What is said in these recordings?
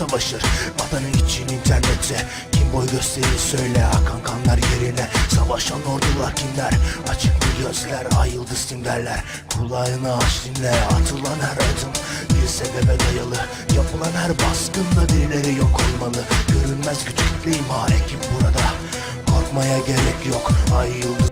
savaşır? Vatanın için internette. Kim boy gösterir? Söyle Akan kanlar yerine. Savaşan ordular kimler? Açık bir gözler Ay yıldız tim derler Kulağını aç dinle Atılan her adım Bir sebebe dayalı. Yapılan her baskında birileri yok olmalı. Görünmez güç kitle imha ekip burada. Korkmaya gerek yok. Ay yıldız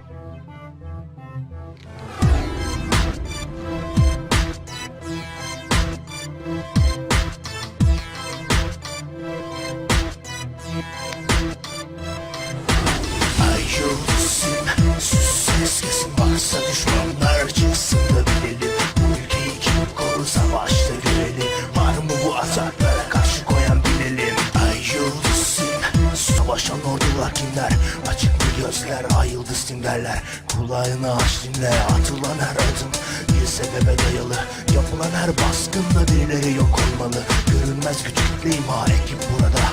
ataklara karşı koyan bilelim. Ay yıldızım Savaşan ordular kimler? Açık bir gözler ay yıldız tim derler Kulağını aç dinle atılan her adım Bir sebebe dayalı. Yapılan her baskında birileri yok olmalı. Görünmez güç kitle ekip burada.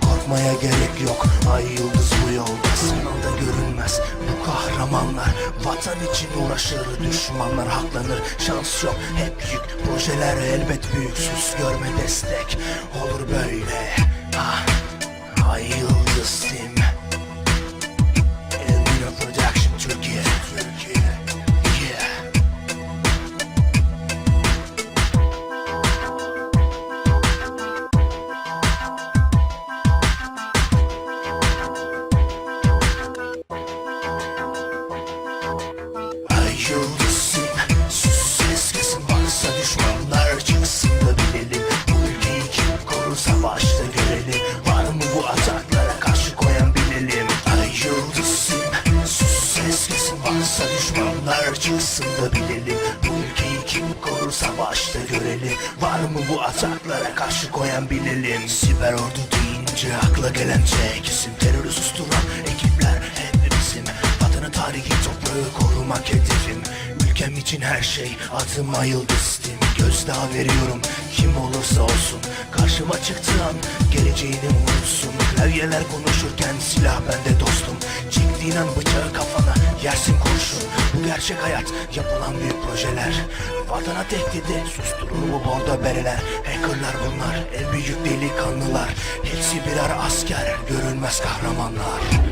Korkmaya gerek yok. Ay yıldız bu yolda. Sınavda görünmez. Bu kahramanlar Vatan için uğraşır Düşmanlar haklanır. Şans yok hep yük. Projeler elbet büyük Sus görme destek. Olur böyle Sus ses kesin varsa düşmanlar çıksın da bilelim. Bu ülkeyi kim korur savaşta görelim. Var mı bu ataklara karşı koyan bilelim. Ay Sus ses kesin varsa düşmanlar çıksın da bilelim. Bu ülkeyi kim korur savaşta görelim. Var mı bu ataklara karşı koyan bilelim. Siber ordu deyince akla gelen tek isim Terörü susturan ekipler hep bizim. Vatanı tarihi toprağı korumak hedefim. Ülkem için her şey adıma yıldız tim Gözdağı veriyorum kim olursa olsun. Karşıma çıktığı an geleceğini unutsun. Klavyeler konuşurken silah bende dostum. Çektiğin an bıçağı kafana yersin kurşun. Bu gerçek hayat yapılan büyük projeler. Vatana tehdidi susturur mu bordo bereler. Hackerlar bunlar en büyük delikanlılar. Hepsi birer asker görünmez kahramanlar